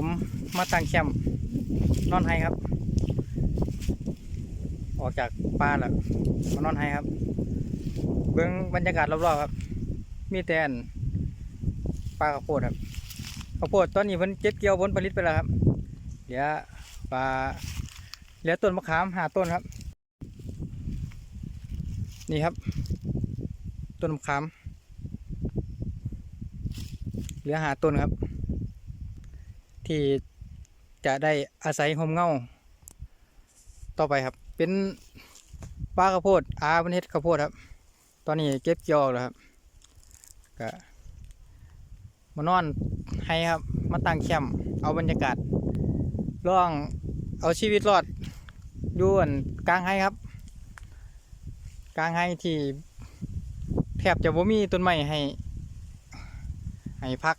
ผมมาตั้งแคมป์นอนไฮครับ ออกจากป่าแล้วมานอนไฮครับ เบื้องบรรยากาศรอบๆครับ มีแต่นปลาข้าวโพดครับข้าวโพดตอนนี้เพิ่นเก็บเกี่ยวผลผลิตไปแล้วครับเหลือปลาเหลือต้นมะขามหาต้นครับ นี่ครับ ต้นมะขามเหลือหาต้นครับ ที่จะได้อาศัยหมเงาต่อไปครับ เป็นป้าข้าวโพดอาเป็นเฮ็ดข้าวโพดครับ ตอนนี้เก็บเกี่ยวอกแล้วครับก็มานอนให้ครับ มาตั้งแคมป์เอาบรรยากาศล่องเอาชีวิตรอดอยู่อั่นกลางไห้ครับ กลางไห้ที่แทบจะบ่มีต้นไม้ให้ ให้พัก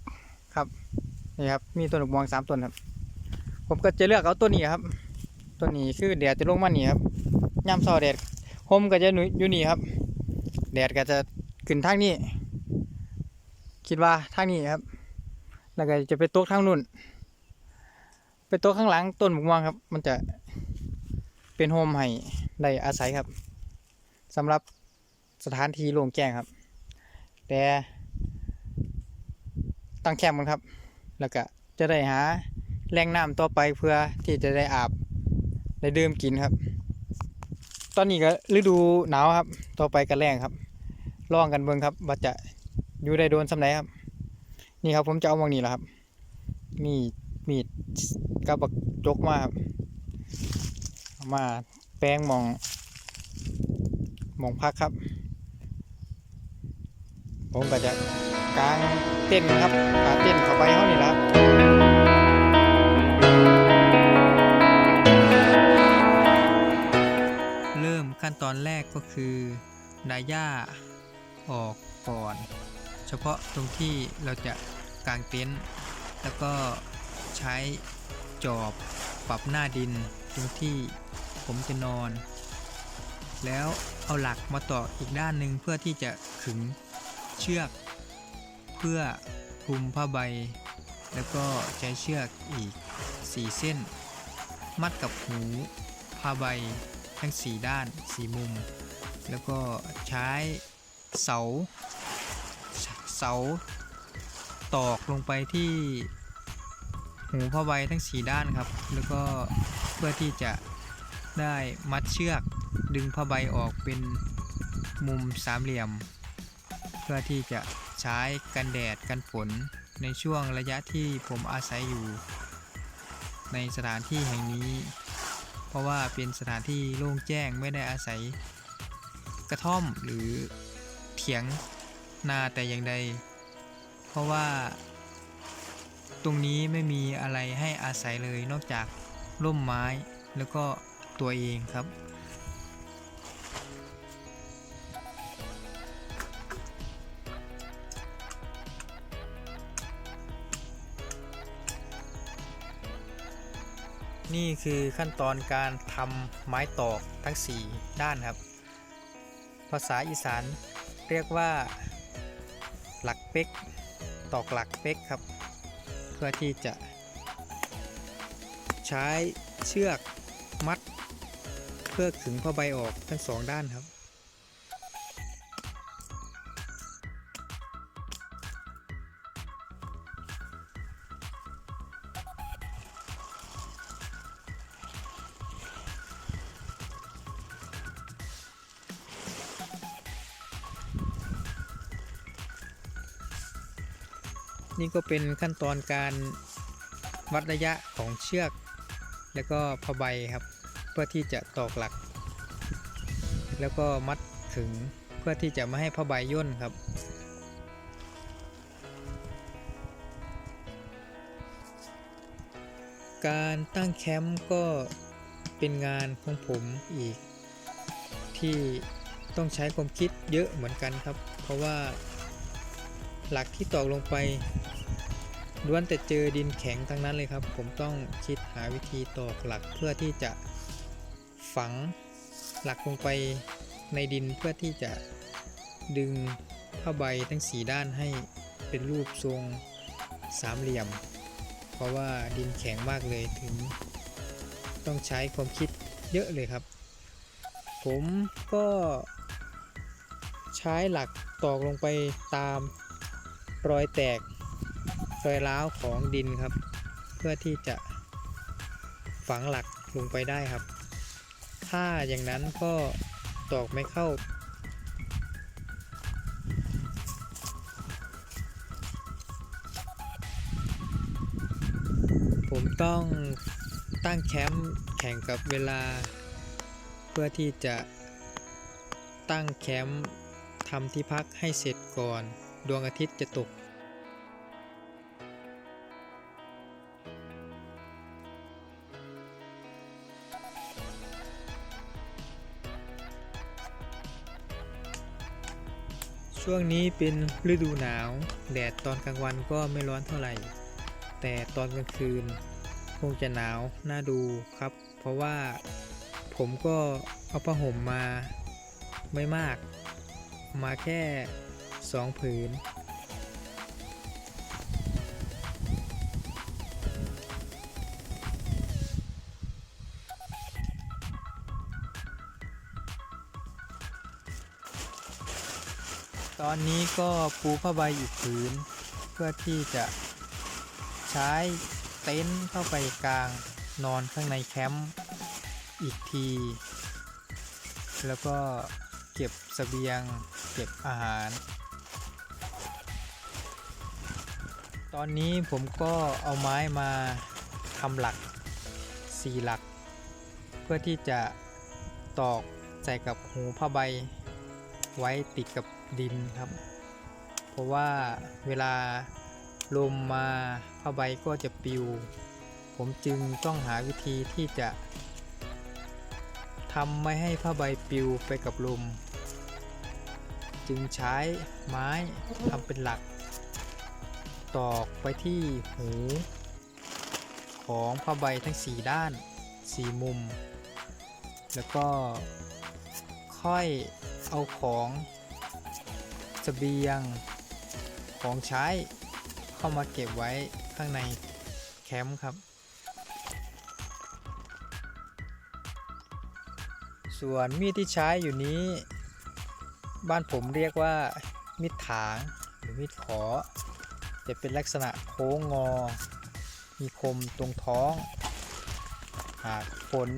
นี่ครับมีต้นดอกม่วงสามต้นครับ ผมก็จะเลือกเอาต้นนี้ครับต้นนี้คือแดดจะลงมานี่ครับย่ำเช้าแดดโฮมก็จะหนุอยู่นี่ครับ แดดก็จะขึ้นทางนี้ คิดว่าทางนี้ครับ แล้วก็จะไปตกทางนู่นไปตกข้างหลังต้นมะม่วงครับ มันจะเป็นโฮมให้ได้อาศัยครับสำหรับสถานที่โล่งแจ้งครับ แต่ตั้งแคมป์กันครับ แล้วก็จะได้หาแหล่งน้ำต่อไปเพื่อที่จะได้อาบได้ดื่มกินครับ ตอนนี้ก็ฤดูหนาวครับ ต่อไปก็แรงครับลองกันเบิ่งครับว่าจะอยู่ได้โดนสำไหนครับ นี่ครับผมจะเอามองนี้แหละครับ มีมีดกับบักจกมาครับมาแป้งมองมองพักครับ ผมก็จะ กางเต้นครับกาเต้นเข้าไปเท่านี้และเริ่มขั้นตอนแรกก็คือดาย่าออกก่อน เฉพาะตรงที่เราจะกางเต็นท์แล้วก็ใช้จอบปรับหน้าดินตรงที่ผมจะนอน แล้วเอาหลักมาต่ออีกด้านหนึ่งเพื่อที่จะขึงเชือก เพื่อคลุมผ้าใบ แล้วก็ใช้เชือกอีก 4 เส้น มัดกับหูผ้าใบทั้ง 4 ด้าน 4 มุม แล้วก็ใช้เสา เสา ตอกลงไปที่หูผ้าใบทั้ง 4 ด้านครับ แล้วก็เพื่อที่จะได้มัดเชือกดึงผ้าใบออกเป็นมุมสามเหลี่ยม เพื่อที่จะ ใช้กันแดดกันฝนในช่วงระยะที่ผมอาศัยอยู่ ในสถานที่แห่งนี้ เพราะว่าเป็นสถานที่โล่งแจ้งไม่ได้อาศัย กระท่อมหรือเถียงนาแต่อย่างใด เพราะว่า ตรงนี้ไม่มีอะไรให้อาศัยเลยนอกจากร่มไม้แล้วก็ตัวเองครับ นี่คือขั้นตอนการทำไม้ตอกทั้ง 4 ด้านครับ ภาษาอีสานเรียกว่า หลักเป๊กตอกหลักเป๊กครับ เพื่อที่จะ ใช้เชือกมัด เพื่อขึงผ้าใบออกทั้งสองด้านครับ นี่ก็เป็นขั้นตอนการวัดระยะของเชือก แล้วก็ผ้าใบครับ เพื่อที่จะตอกหลัก แล้วก็มัดขึงเพื่อที่จะไม่ให้ผ้าใบย่นครับการตั้งแคมป์ก็เป็นงานของผมอีก ที่ต้องใช้ความคิดเยอะเหมือนกันครับ เพราะว่า หลักที่ตอกลงไปล้วนแต่เจอดินแข็งทั้งนั้นเลยครับ ผมต้องคิดหาวิธีตอกหลักเพื่อที่จะฝังหลักลงไปในดินเพื่อที่จะดึงผ้าใบทั้งสีด้านให้เป็นรูปทรงสามเหลี่ยม เพราะว่าดินแข็งมากเลยถึง ต้องใช้ความคิดเยอะเลยครับ ผมก็ใช้หลักตอกลงไปตาม รอยแตกรอยร้าวของดินครับ เพื่อที่จะฝังหลักลงไปได้ครับ ถ้าอย่างนั้นก็ตอกไม่เข้า ผมต้องตั้งแคมป์แข่งกับเวลา เพื่อที่จะตั้งแคมป์ทำที่พักให้เสร็จก่อน ดวงอาทิตย์จะตก ช่วงนี้เป็นฤดูหนาว แดดตอนกลางวันก็ไม่ร้อนเท่าไหร่ แต่ตอนกลางคืน คงจะหนาวน่าดูครับ เพราะว่าผมก็เอาผ้าห่มมาไม่มาก มาแค่สองผืน ตอนนี้ก็ปูผ้าใบอีกผืน เพื่อที่จะใช้เต็นท์เข้าไปกลางนอนข้างในแคมป์อีกที แล้วก็เก็บเสบียงเก็บอาหาร ตอนนี้ผมก็เอาไม้มาทำหลักสี่หลัก เพื่อที่จะตอกใส่กับหูผ้าใบไว้ติดกับ ดินครับ เพราะว่าเวลาลมมาผ้าใบก็จะปิว ผมจึงต้องหาวิธีที่จะทำไม่ให้ผ้าใบปิวไปกับลม จึงใช้ไม้ทำเป็นหลัก ตอกไปที่หู ของผ้าใบทั้ง 4 ด้าน 4 มุม แล้วก็ค่อยเอาของ เสบียง ของใช้เข้ามาเก็บไว้ข้างในแคมป์ครับ ส่วนมีดที่ใช้อยู่นี้ บ้านผมเรียกว่ามีดถางหรือมีดขอ จะเป็นลักษณะโค้งงอ มีคมตรงท้อง หากผล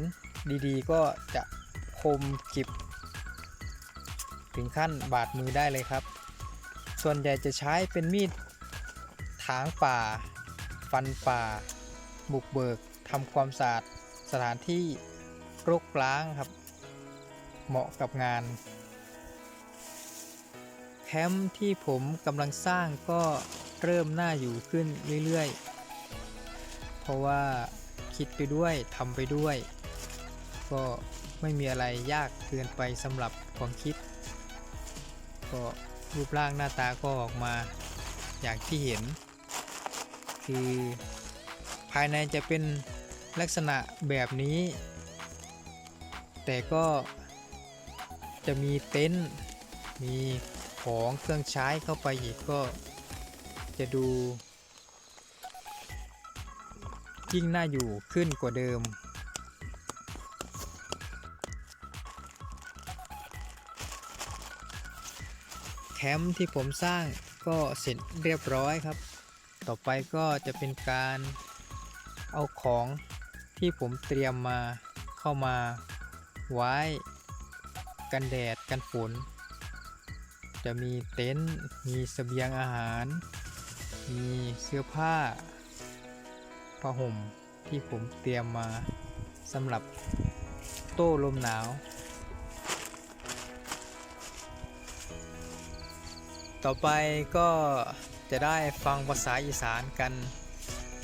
ดีๆ ก็จะคมกิบ ถึงขั้นบาดมือได้เลยครับ ส่วนใหญ่จะใช้เป็นมีดถางป่า ฟันป่า บุกเบิกทำความสะอาดสถานที่รกร้างครับ เหมาะกับงาน แคมป์ที่ผมกำลังสร้างก็เริ่มน่าอยู่ขึ้นเรื่อยๆ เพราะว่าคิดไปด้วยทำไปด้วย ก็ไม่มีอะไรยากเกินไปสำหรับความคิด ก็ รูปร่างหน้าตาก็ออกมาอย่างที่เห็น คือภายในจะเป็นลักษณะแบบนี้ แต่ก็จะมีเต็นท์มีของเครื่องใช้เข้าไปอีกก็จะดูยิ่งน่าอยู่ขึ้นกว่าเดิม แคมป์ที่ผมสร้างก็เสร็จเรียบร้อยครับ ต่อไปก็จะเป็นการเอาของที่ผมเตรียมมาเข้ามาไว้ กันแดดกันฝน จะมีเต็นท์มีเสบียงอาหาร มีเสื้อผ้าผ้าห่มที่ผมเตรียมมาสำหรับโต้ลมหนาว ต่อไปก็จะได้ฟังภาษาอีสานกัน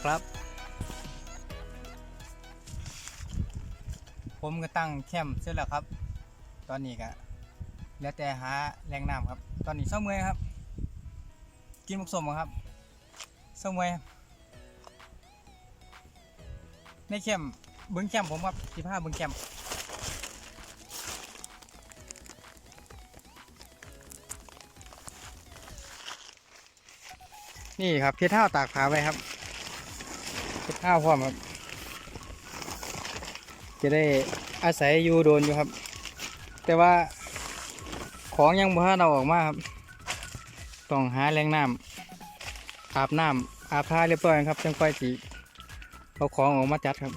ครับ ผมก็ตั้งแคมป์เสร็จแล้วครับ ตอนนี้ก็แล้วแต่หาแรงน้ำครับ ตอนนี้เศร้าเมื่อยครับ กินมุกสมครับเศร้าเมื่อยในแคมป์เบิ้งแคมป์ผมครับสิบห้าเบิ้งแคมป์ นี่ครับเพชรห้าวตากผาไว้ครับเพชรห้าวพร้อมครับ จะได้อาศัยอยู่โดนอยู่ครับ แต่ว่าของยังบ่ทันเอาออกมาครับ ต้องหาแหล่งน้ำอาบน้ำอาบท่าเรียบร้อยครับจังค่อยสิเอาของออกมาจัดครับ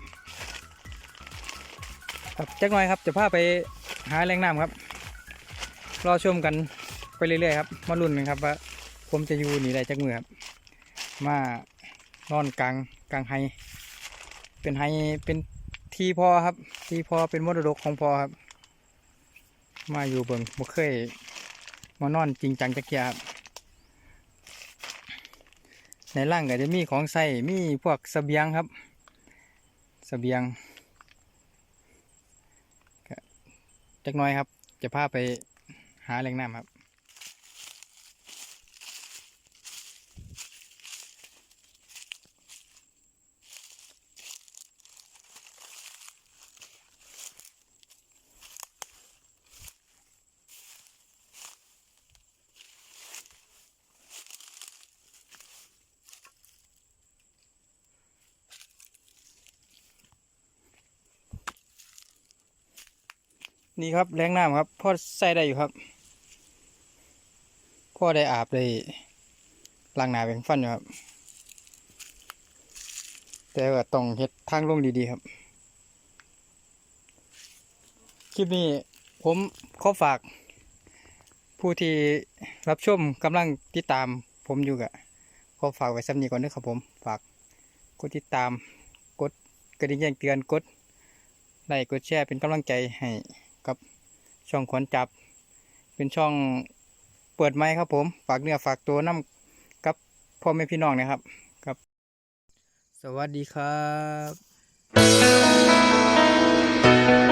ครับจักหน่อยครับจะพาไปหาแหล่งน้ำครับ รอชมกันไปเรื่อยๆครับ มาลุ้นกันครับว่าผมจะอยู่นี่ได้จักมือครับ มานอนกลางกลางไฮเป็นไฮเป็นที่พอครับ ที่พอเป็นมรดกของพอครับ มาอยู่เบิ่งบ่เคยมานอนจริงจังจักเกียครับในร่างก็จะมีของใส่มีพวกเสบียงครับเสบียงจักน้อยครับ จะพาไปหาแหล่งน้ำครับ นี่ครับแรงน้ำครับพ่อใส่ได้อยู่ครับพ่อได้อาบได้ล้างหน้าเป็นฟันอยู่ครับ แต่ว่าต้องเฮ็ดทางลงดีๆครับ คลิปนี้ผมขอฝาก ผู้ที่รับชมกำลังติดตามผมอยู่กะขอฝากไว้สำนีก่อนด้วยครับผมฝากกดติดตามกดกระดิ่งแจ้งเตือนกดไลค์กดแชร์เป็นกำลังใจให้ กับช่องขวนจับ เป็นช่องเปิดไม้ครับผม ฝากเนื้อฝากตัวน้ำกับพ่อแม่พี่น้องนะครับครับ สวัสดีครับ